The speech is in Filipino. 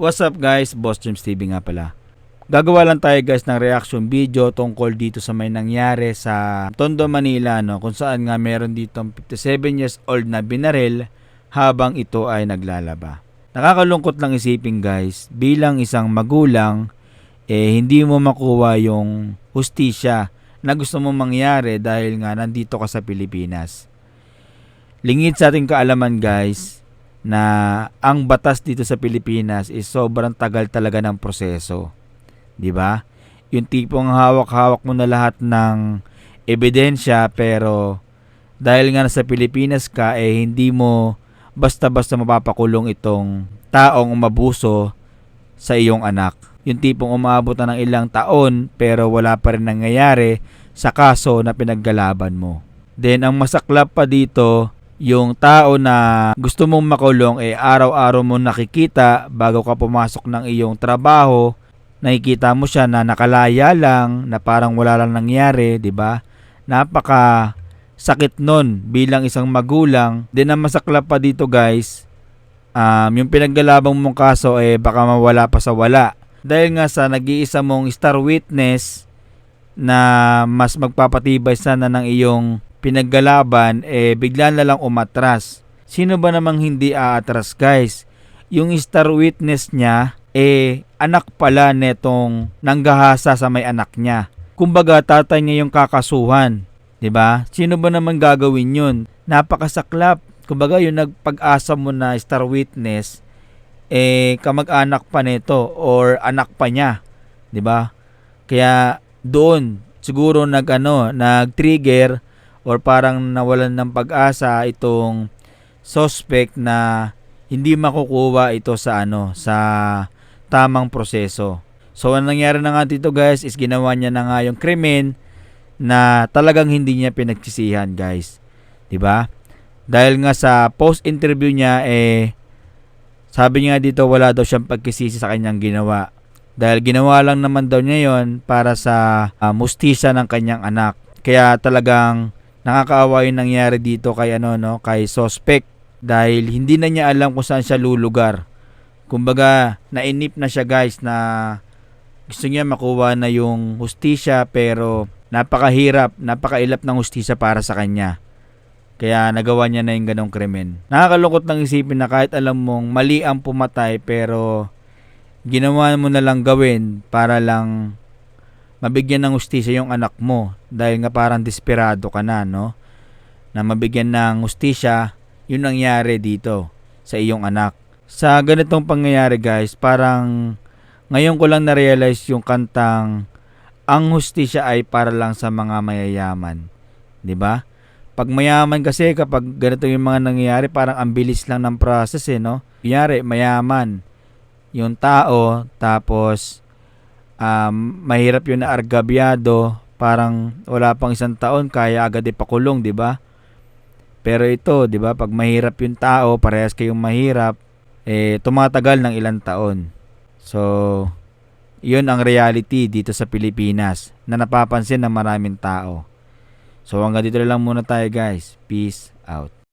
What's up guys? Boss James TV nga pala. Gagawa lang tayo guys ng reaction video tungkol dito sa may nangyari sa Tondo, Manila no, kung saan nga meron dito 57 years old na binaril habang ito ay naglalaba. Nakakalungkot lang isipin guys, bilang isang magulang, eh hindi mo makuha yung hustisya na gusto mo mangyari dahil nga nandito ka sa Pilipinas. Lingid sa ating kaalaman guys, na ang batas dito sa Pilipinas is sobrang tagal talaga ng proseso. 'Di ba? Yung tipong hawak-hawak mo na lahat ng ebidensya pero dahil nga nasa Pilipinas ka eh hindi mo basta-basta mapapakulong itong taong umabuso sa iyong anak. Yung tipong umabot na ng ilang taon pero wala pa rin nangyayari sa kaso na pinaggalaban mo. Then ang masaklap pa dito, yung tao na gusto mong makulong eh araw-araw mo nakikita bago ka pumasok ng iyong trabaho, nakikita mo siya na nakalaya lang, na parang wala lang nangyari, 'di ba? Napaka sakit nun bilang isang magulang. Din ang masaklap pa dito guys, um, yung pinaggalabang mong kaso eh baka mawala pa sa wala. Dahil nga sa nag-iisa mong star witness na mas magpapatibay sana ng iyong pinaggalaban, eh bigla na lang umatras. Sino ba namang hindi aatras guys? Yung star witness niya, eh anak pala netong nanggahasa sa may anak niya. Kumbaga tatay niya yung kakasuhan. 'di ba? Sino ba naman gagawin 'yun? Napakasaklap. Kumbaga yung nagpag-asa mo na star witness eh kamag-anak pa nito or anak pa niya, 'di ba? Kaya doon siguro nag ano, nag-trigger or parang nawalan ng pag-asa itong suspect na hindi makukuha ito sa ano sa tamang proseso. So ang nangyari na nga dito guys is ginawa niya na nga yung krimen na talagang hindi niya pinagsisihan guys. 'Di ba? Dahil nga sa post interview niya eh sabi niya dito wala daw siyang pagkisisi sa kanyang ginawa. Dahil ginawa lang naman daw niya yon para sa uh, mustisa ng kanyang anak. Kaya talagang nakakaawa yung nangyari dito kay ano no, kay suspect dahil hindi na niya alam kung saan siya lulugar. Kumbaga, nainip na siya guys na gusto niya makuha na yung hustisya pero napakahirap, napakailap ng hustisya para sa kanya. Kaya nagawa niya na yung ganong krimen. Nakakalungkot lang isipin na kahit alam mong mali ang pumatay pero ginawa mo na lang gawin para lang mabigyan ng ustisya yung anak mo dahil nga parang desperado ka na, no? Na mabigyan ng ustisya, yun nangyari dito sa iyong anak. Sa ganitong pangyayari guys, parang ngayon ko lang na-realize yung kantang ang hustisya ay para lang sa mga mayayaman. 'Di ba? Pag mayaman kasi kapag ganito yung mga nangyayari, parang ang bilis lang ng process eh, no? Kunyari, mayaman yung tao, tapos um, mahirap yun na argabyado, parang wala pang isang taon, kaya agad ipakulong, di ba? Pero ito, di ba, pag mahirap yung tao, parehas kayong mahirap, eh, tumatagal ng ilang taon. So, yun ang reality dito sa Pilipinas na napapansin ng maraming tao. So hanggang dito lang muna tayo guys. Peace out.